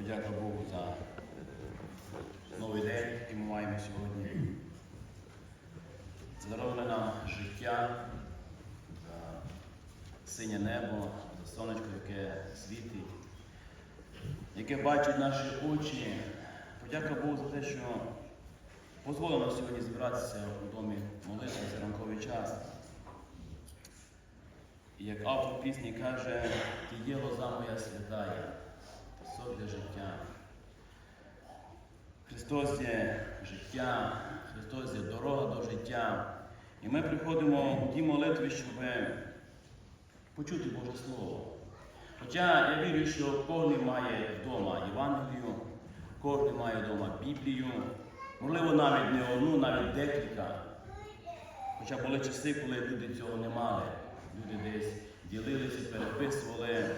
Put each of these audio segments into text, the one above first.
подяка Богу за новий день, який ми маємо сьогодні. За дароване нам життя, за синє небо, за сонечко, яке світить, яке бачать наші очі. Подяка Богу за те, що дозволено сьогодні зібратися у домі молитви за ранковий час. І як автор пісні каже, ти є лоза моя святая, сок для життя. Христос є життя, Христос є дорога до життя. І ми приходимо в ті молитви, щоб почути Боже Слово. Хоча я вірю, що кожен має вдома Євангелію, кожен має вдома Біблію, можливо, навіть не одну, навіть декілька. Хоча були часи, коли люди цього не мали. Люди десь ділилися, переписували, е,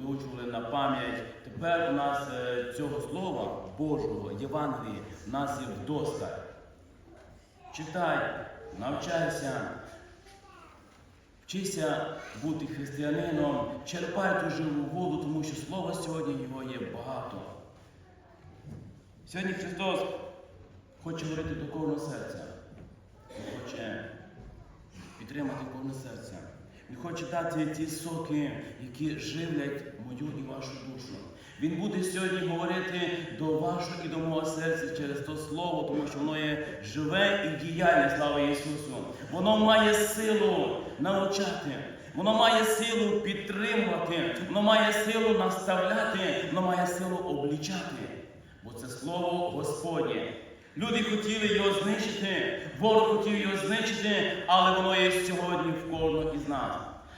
виучували на пам'ять. Тепер у нас е, цього слова Божого, Євангелії, в нас є вдосталь. Читай, навчайся, вчися бути християнином, черпай ту живу воду, тому що слова сьогодні його є багато. Сьогодні Христос хоче говорити до кожного серця. Хоче підтримати кожне серце. Він хоче дати ті соки, які живлять мою і вашу душу. Він буде сьогодні говорити до вашого і до мого серця через то слово, тому що воно є живе і діяльне, слава Ісусу. Воно має силу навчати, воно має силу підтримувати, воно має силу наставляти, воно має силу облічати. Бо це слово Господнє. Люди хотіли його знищити, ворог хотів його знищити, але воно є сьогодні в кожного із нас.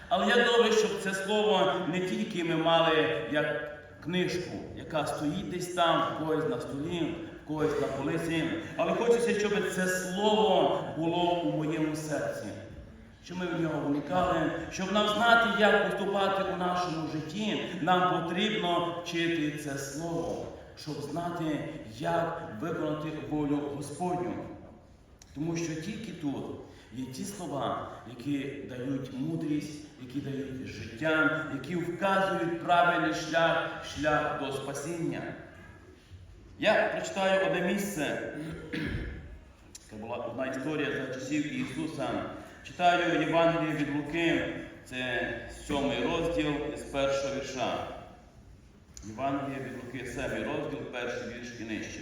Але я добре, щоб це слово не тільки ми мали як книжку, яка стоїть десь там, в когось на столі, в когось на полиці, але хочеться, щоб це слово було у моєму серці. Щоб ми в нього вникали, щоб нам знати, як поступати у нашому житті, нам потрібно вчити це слово, щоб знати, як виконати волю Господню. Тому що тільки тут є ті слова, які дають мудрість, які дають життя, які вказують правильний шлях, шлях до спасіння. Я прочитаю одне місце. Це була одна історія за часів Ісуса. Читаю Євангеліє від Луки, це сьомий розділ з першого вірша. Євангеліє від Луки, семий розділ, перший вірш і нижче.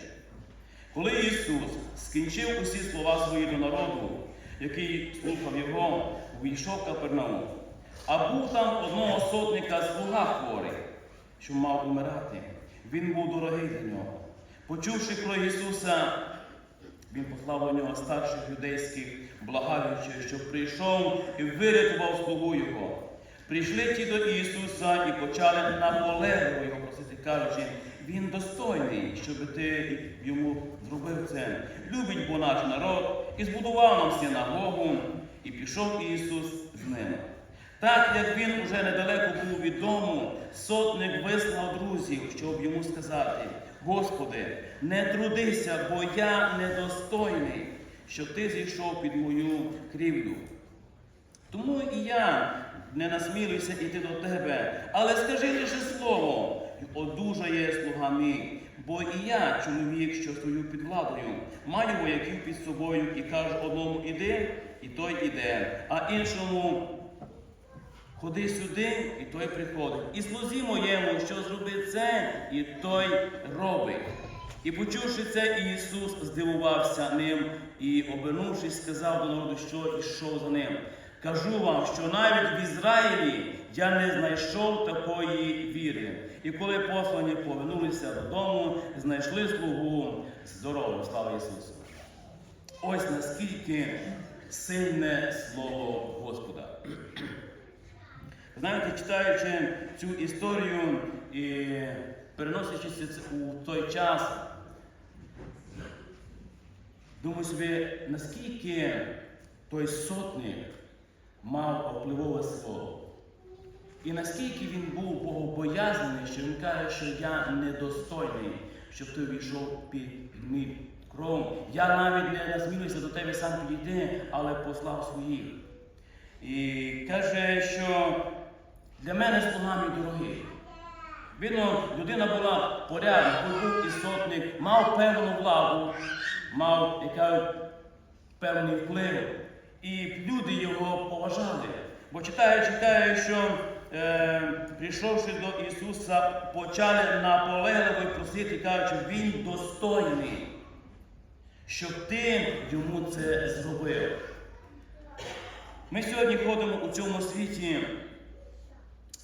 Коли Ісус скінчив усі слова свої до народу, який слухав його, увійшов Капернаум. А був там одного сотника слуга хворий, що мав умирати. Він був дорогий для нього. Почувши про Ісуса, він послав до нього старших юдейських, благаючи, щоб прийшов і вирятував слугу Його. Прийшли ті до Ісуса і почали наполегливо його просити, кажучи, Він достойний, щоб ти йому зробив це. Любить бо наш народ і збудував нам синагогу, і пішов Ісус з ними. Так як він уже недалеко був від дому, сотник вислав друзів, щоб йому сказати: Господи, не трудися, бо я недостойний, щоб ти зійшов під мою крівлю. Тому і я не насмілюся йти до тебе, але скажи лише слово, і одужає слуга мій. Бо і я, чоловік, що стою під владою, маю вояків під собою і кажу одному іди, і той іде, а іншому ходи сюди, і той приходить. І слузі моєму, що зробив це, і той робить. І почувши це, Ісус здивувався ним і, обернувшись, сказав до народу, що йшов за ним. Кажу вам, що навіть в Ізраїлі я не знайшов такої віри. І коли послані повернулися додому, знайшли слугу здорову, слава Ісусу. Ось наскільки сильне слово Господа. Знаєте, читаючи цю історію і переносячи це у той час, думаю собі, наскільки той сотник мав впливове слово. І наскільки він був богобоязаний, що він каже, що я недостойний, щоб ти війшов під, мій кров. Я навіть не насмілився до тебе сам підійти, але послав своїх. І каже, що для мене слуга мій дорогий. Видно, людина була порядна, був і сотник, мав певну владу, мав яка, певний вплив. І люди його поважали. Бо читаю, читаю, що е, прийшовши до Ісуса, почали наполегливо просити, кажучи, Він достойний, щоб ти йому це зробив. Ми сьогодні ходимо у цьому світі,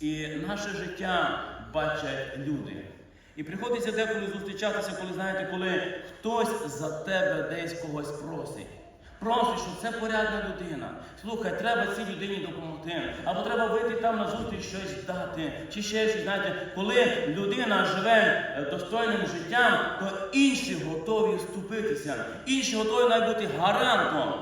і наше життя бачать люди. І приходиться деколи зустрічатися, коли знаєте, коли хтось за тебе десь когось просить. Просить, що це порядна людина. Слухай, треба цій людині допомогти. Або треба вийти там на зустріч щось дати. Чи ще щось, знаєте, коли людина живе е, достойним життям, то інші готові вступитися. Інші готові навіть бути гарантом.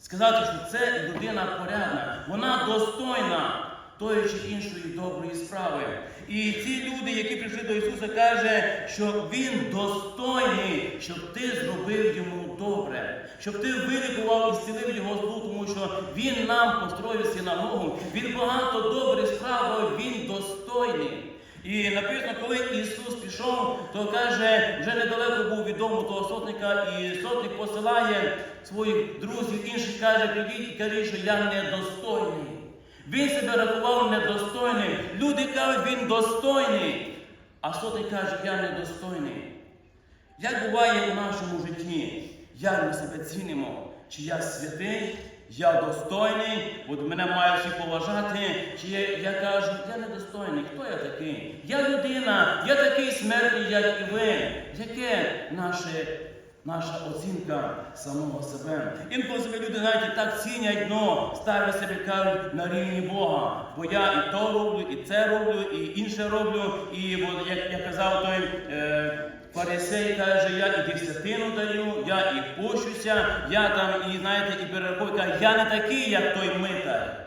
Сказати, що це людина порядна, вона достойна тої чи іншої доброї справи. І ці люди, які прийшли до Ісуса, каже, що Він достойний, щоб ти зробив йому добре, щоб ти вилікував і зцілив його злу, тому що Він нам построїв синагогу. Він багато добрих справ, він достойний. І написано, коли Ісус пішов, то каже, вже недалеко був від того сотника, і сотник посилає своїх друзів, інших каже, прийдіть і кажіть, що я недостойний. Він себе рахував недостойним. Люди кажуть, він достойний. А сотник каже, я недостойний. Як буває у нашому житті, як ми себе цінимо, чи я святий, я достойний, от мене мають всі поважати, чи я, я кажу, я недостойний. Хто я такий? Я людина, я такий смертний, як і ви. Яке наше, наша оцінка самого себе? Інколи себе люди, знаєте, так цінять, но ставлять себе кажуть на рівні Бога. Бо я і то роблю, і це роблю, і інше роблю. І от, як я казав той. Е, Фарисей каже, я і десятину даю, я і пощуся, я там, і знаєте, і перераховую, каже, я не такий, як той митар.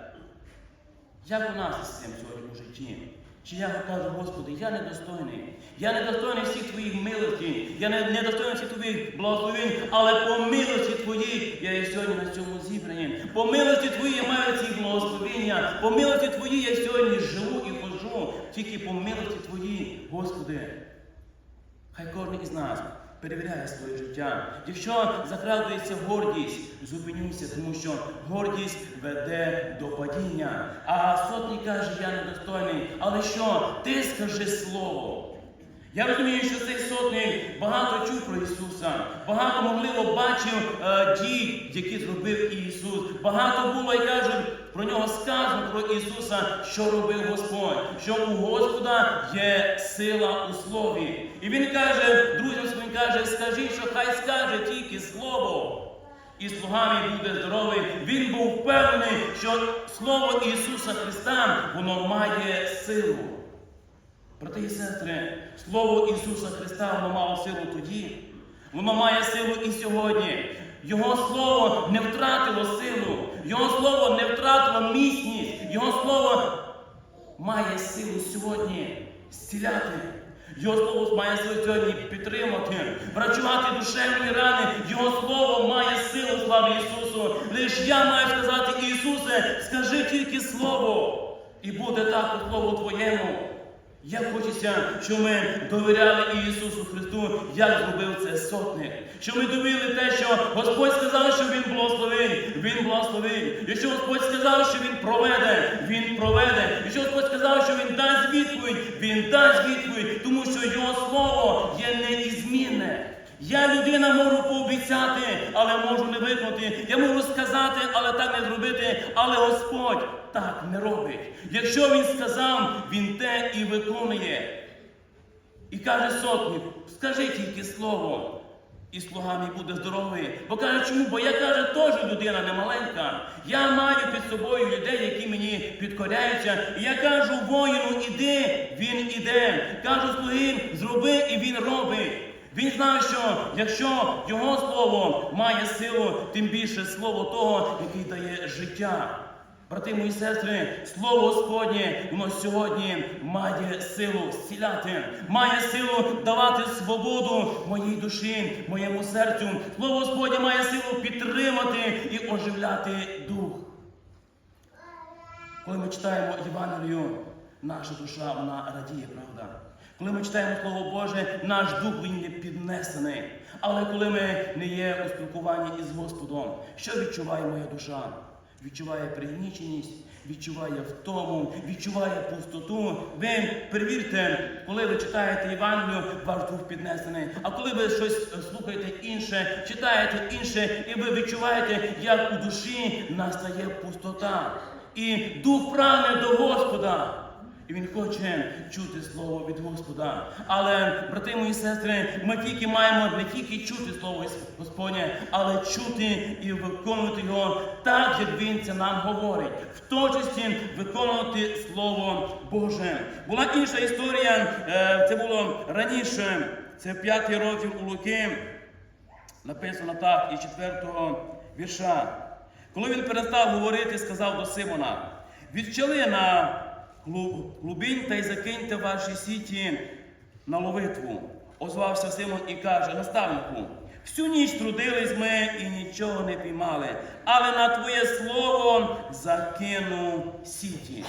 Як у нас із цим сьогодні у житті? Чи я кажу, Господи, я недостойний. Я недостойний всіх твоїх милості, я не недостойний всіх твоїх благословень, але по милості твоїй я є сьогодні на цьому зібранні. По милості твоїй я маю ці благословення, по милості твоїй я сьогодні живу і хожу. тільки по милості твоїй, Господи. Хай кожен із нас перевіряє своє життя. Якщо закрадується гордість, зупинюся, тому що гордість веде до падіння. А сотник каже, я недостойний. Але що? Ти скажи слово. Я розумію, що цей сотник багато чув про Ісуса, багато можливо бачив е, дій, які зробив Ісус. Багато було, і кажуть, про нього сказано про Ісуса, що робив Господь, що у Господа є сила у слові. І він каже, друзям своїм каже, скажіть, що хай скаже тільки слово. І слуга мій буде здоровий. Він був впевнений, що слово Ісуса Христа воно має силу. Брати і сестри, Слово Ісуса Христа воно мало силу тоді, воно має силу і сьогодні. Його Слово не втратило силу, Його Слово не втратило міцність, Його Слово має силу сьогодні зціляти. Його слово має силу сьогодні підтримати, врачувати душевні рани. Його слово має силу, слава Ісусу. Лиш я маю сказати, Ісусе, скажи тільки Слово, і буде так у Слову Твоєму. Як хочеться, щоб ми довіряли Ісусу Христу, як зробив це сотник. Щоб ми довірили те, що Господь сказав, що Він благословить, Він благословить. Якщо Господь сказав, що Він проведе, Він проведе. Якщо Господь сказав, що Він дасть відповідь, Він дасть відповідь, тому що Його Слово є неізмінне. Я людина можу пообіцяти, але можу не виконати. Я можу сказати, але так не зробити. Але Господь так не робить. Якщо Він сказав, Він те і виконує. І каже сотник, скажи тільки слово. І слуга мій буде здоровий. Бо каже, чому? Бо я каже, теж людина не маленька. Я маю під собою людей, які мені підкоряються. І я кажу воїну, іди, він іде. Кажу слуги, зроби, і він робить. Він знає, що якщо його слово має силу, тим більше слово того, який дає життя. Брати мої сестри, слово Господнє, воно сьогодні має силу зціляти, має силу давати свободу моїй душі, моєму серцю. Слово Господнє має силу підтримати і оживляти дух. Коли ми читаємо Євангелію, наша душа вона радіє, правда? Коли ми читаємо Слово Боже, наш дух він не піднесений. Але коли ми не є у спілкуванні із Господом, що відчуває моя душа? Відчуває пригніченість, відчуває втому, відчуває пустоту. Ви перевірте, коли ви читаєте Євангелію, ваш дух піднесений. А коли ви щось е, слухаєте інше, читаєте інше, і ви відчуваєте, як у душі настає пустота. І дух прагне до Господа. І він хоче чути слово від Господа. Але, брати мої сестри, ми тільки маємо не тільки чути слово Господнє, але чути і виконувати його так, як він це нам говорить, в точності виконувати Слово Боже. Була інша історія, е, це було раніше, це п'ятий розділ у Луки, написано так, із четвертого вірша. Коли він перестав говорити, сказав до Симона: відчали на глубінь та й закиньте ваші сіті на ловитву. Озвався Симон і каже: наставнику, всю ніч трудились ми і нічого не піймали, але на твоє слово закину сіті.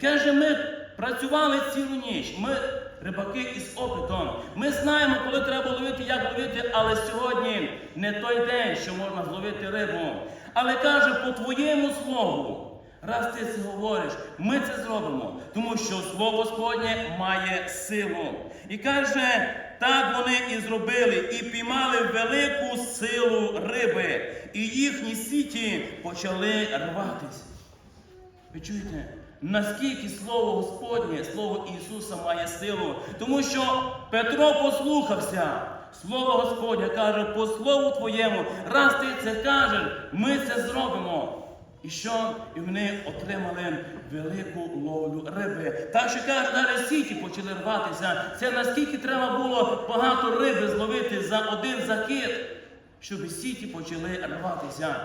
Каже, ми працювали цілу ніч. Ми рибаки із опитом. Ми знаємо, коли треба ловити, як ловити, але сьогодні не той день, що можна зловити рибу. Але каже, по твоєму слову. Раз ти це говориш, ми це зробимо, тому що слово Господнє має силу. І каже, так вони і зробили, і піймали велику силу риби, і їхні сіті почали рватись. Ви чуєте? Наскільки Слово Господнє, Слово Ісуса має силу? Тому що Петро послухався. Слово Господнє каже, по слову Твоєму, раз ти це кажеш, ми це зробимо. І що? І вони отримали велику ловлю риби. Так що каже, далі сіті почали рватися. Це наскільки треба було багато риби зловити за один закид, щоб сіті почали рватися.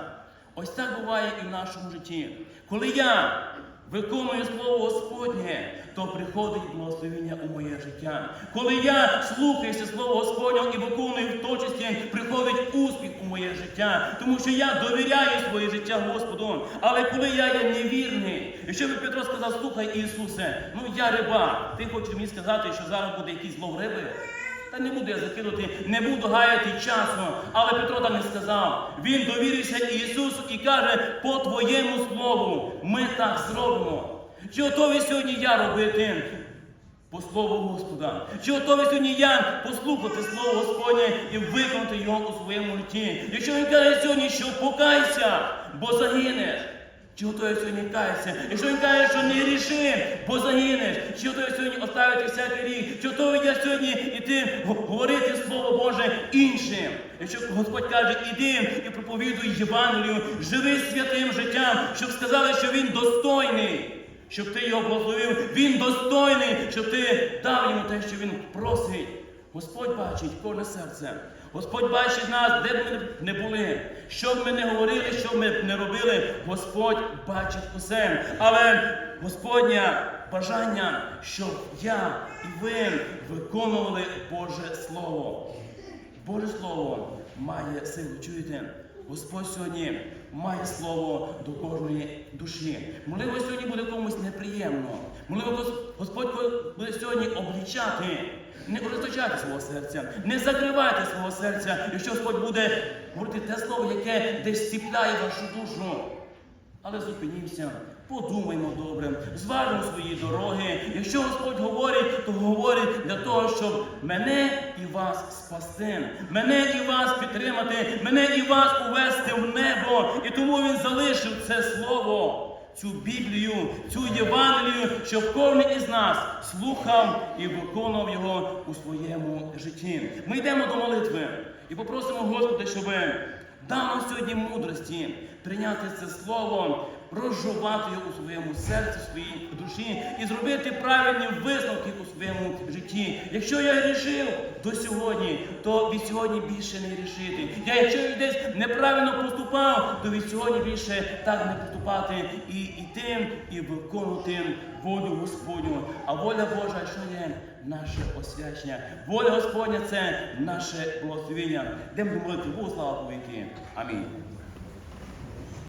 Ось так буває і в нашому житті. Коли я виконую Слово Господнє, то приходить благословення у моє життя. Коли я слухаюся Слово Господнього і виконую в точності, приходить успіх у моє життя, тому що я довіряю своє життя Господу. Але коли я є невірний, якщо би Петро сказав, слухай Ісусе, ну я риба, ти хочеш мені сказати, що зараз буде якийсь лов риби? Та не буду я закинути, не буду гаяти часу. Але Петро так не сказав. Він довірився Ісусу і каже, по твоєму слову ми так зробимо. Чи готовий сьогодні я робити по слову Господа? Чи готовий сьогодні я послухати Слово Господнє і виконати його у своєму житті? Якщо він каже сьогодні, що покайся, бо загинеш. Чи готовий сьогодні каятися? Якщо він каже, що не ріши, бо загинеш, чи готовий сьогодні оставити всякий рік, чи готовий я сьогодні іти говорити Слово Боже іншим? Якщо Господь каже, іди і проповідуй Євангелію, живи святим життям, щоб сказали, що він достойний, щоб ти його благословив, він достойний, щоб ти дав йому те, що він просить. Господь бачить кожне серце. Господь бачить нас, де б ми не були. Що б ми не говорили, що б ми не робили, Господь бачить усе. Але Господня бажання, щоб я і ви виконували Боже Слово. Боже Слово має силу. Чуєте? Господь сьогодні має слово до кожної душі. Можливо, сьогодні буде комусь неприємно. Можливо, Господь буде сьогодні облічати. Не ожесточайте свого серця, не закривайте свого серця, якщо Господь буде говорити те слово, яке десь ціпляє вашу душу. Але зупинімося, подумаймо добре, зважимо свої дороги. Якщо Господь говорить, то говорить для того, щоб мене і вас спасти, мене і вас підтримати, мене і вас увести в небо. І тому Він залишив це слово. Цю Біблію, цю Євангелію, щоб кожен із нас слухав і виконував його у своєму житті. Ми йдемо до молитви і попросимо Господа, щоб дав нам сьогодні мудрості прийняти це слово, розжувати його у своєму серці, у своїй душі і зробити правильні висновки у своєму житті. Якщо я грішив до сьогодні, то від сьогодні більше не грішити. Я якщо я десь неправильно поступав, то від сьогодні більше так не поступати і йти, і виконувати волю Господню. А воля Божа, що є? Наше освячення. Воля Господня це наше благословення. Де ми молити Богу слава повіки. Амінь.